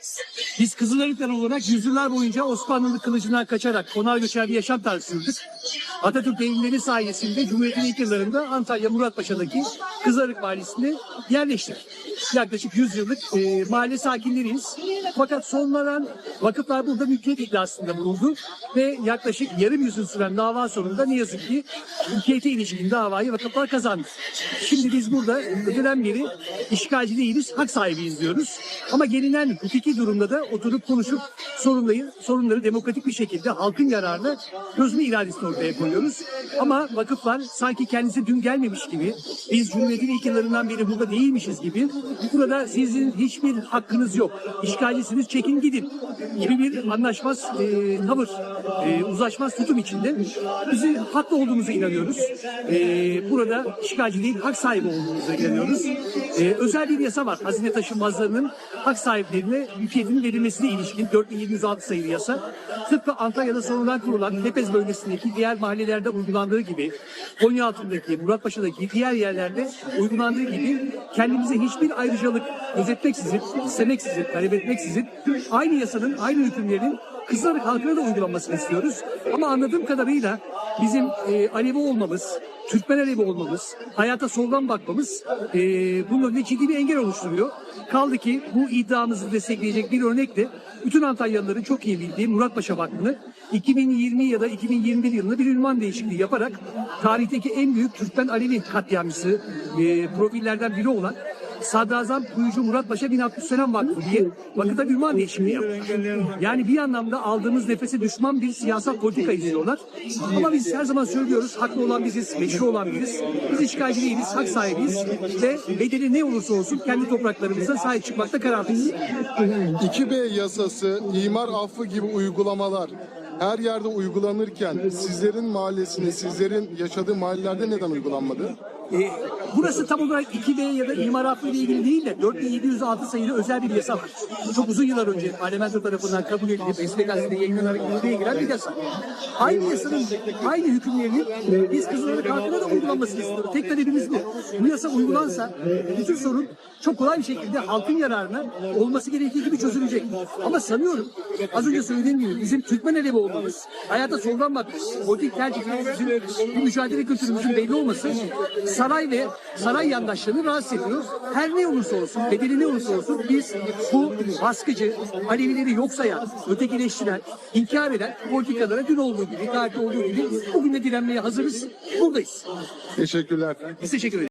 Yes. Biz Kızılırıklar olarak yüzyıllar boyunca Osmanlı kılıcından kaçarak konar göçer bir yaşam tarzı sürdük. Atatürk devrimleri sayesinde Cumhuriyet'in ilk yıllarında Antalya Muratpaşa'daki Kızılırık Mahallesi'ne yerleştik. Yaklaşık 100 yıllık e, mahalle sakinleriyiz. Fakat sonlanan vakıflar burada mülkiyet iddiasında bulundu ve yaklaşık yarım yüzyıl süren dava sonunda ne yazık ki mülkiyete ilişkin davayı vakıflar kazandı. Şimdi biz burada öteden beri işgalci değiliz, hak sahibiyiz diyoruz. Ama gelinen hukuki durumda da oturup konuşup sorunları, sorunları demokratik bir şekilde halkın yararına çözme iradesini ortaya koyuyoruz. Ama vakıflar sanki kendisi dün gelmemiş gibi, biz Cumhuriyet'in ilk yıllarından beri burada değilmişiz gibi, burada sizin hiçbir hakkınız yok, işgalcisiniz çekin gidin gibi bir anlaşmaz e, tavır, e, uzlaşmaz tutum içinde bizi haklı olduğumuza inanıyoruz. E, burada işgalci değil, hak sahibi olduğumuza inanıyoruz. E, özel bir yasa var. Hazine taşınmazlarının hak sahiplerine mülkiyetinin verilmesine ilişkin 4706 sayılı yasa. Tıpkı Antalya'da sonradan kurulan Tepez bölgesindeki diğer mahallelerde uygulandığı gibi, Konyaaltı'ndaki, Muratpaşa'daki diğer yerlerde uygulandığı gibi kendimize hiçbir ayrıcalık gözetmeksizin, istemeksizin, talep etmeksizin aynı yasanın, aynı hükümlerin Kızılırık halkına da uygulanmasını istiyoruz. Ama anladığım kadarıyla bizim e, Alevi olmamız, Türkmen Alevi olmamız, hayata soldan bakmamız e, bunun önünde ciddi bir engel oluşturuyor. Kaldı ki bu iddiamızı destekleyecek bir örnek de bütün Antalyalıların çok iyi bildiği Muratpaşa Vakfı'nı 2020 ya da 2021 yılında bir ünvan değişikliği yaparak tarihteki en büyük Türkmen Alevi katliamcısı e, profillerden biri olan Sadrazam Kuyucu Murat Paşa bin Abdüsselam Vakfı diye vakıta ünvan değişikliği yapmış. Yani bir anlamda aldığımız nefese düşman bir siyasal politika izliyorlar. Ama biz her zaman söylüyoruz haklı olan biziz, meşru olan biziz. Biz işgalci değiliz, hak sahibiyiz ve bedeli ne olursa olsun kendi topraklarımıza sahip çıkmakta kararlıyız. 2B yasası, imar affı gibi uygulamalar her yerde uygulanırken sizlerin mahallesinde, sizlerin yaşadığı mahallelerde neden uygulanmadı? Ee, burası tam olarak 2B ya da imar affı ile ilgili değil de 4706 sayılı özel bir yasa var. Çok uzun yıllar önce parlamento tarafından kabul edilip resmi gazetede yayınlanarak yürürlüğe giren bir yasa. Aynı yasanın aynı hükümlerinin biz Kızılırık halkına da uygulanmasını istiyoruz. Tek talebimiz bu. Bu yasa uygulansa bütün sorun çok kolay bir şekilde halkın yararına olması gerektiği gibi çözülecek. Ama sanıyorum az önce söylediğim gibi bizim Türkmen Alevi olmamız, hayata soldan bakmamız, politik tercihlerimizin, bir mücadele kültürümüzün belli olması saray ve saray yandaşlarını rahatsız ediyor. Her ne olursa olsun, bedeli ne olursa olsun biz bu baskıcı, Alevileri yok sayan, ötekileştiren, inkar eden politikalara dün olduğu gibi, tarihte olduğu gibi bugün de direnmeye hazırız. Buradayız. Teşekkürler. Biz teşekkür ederiz.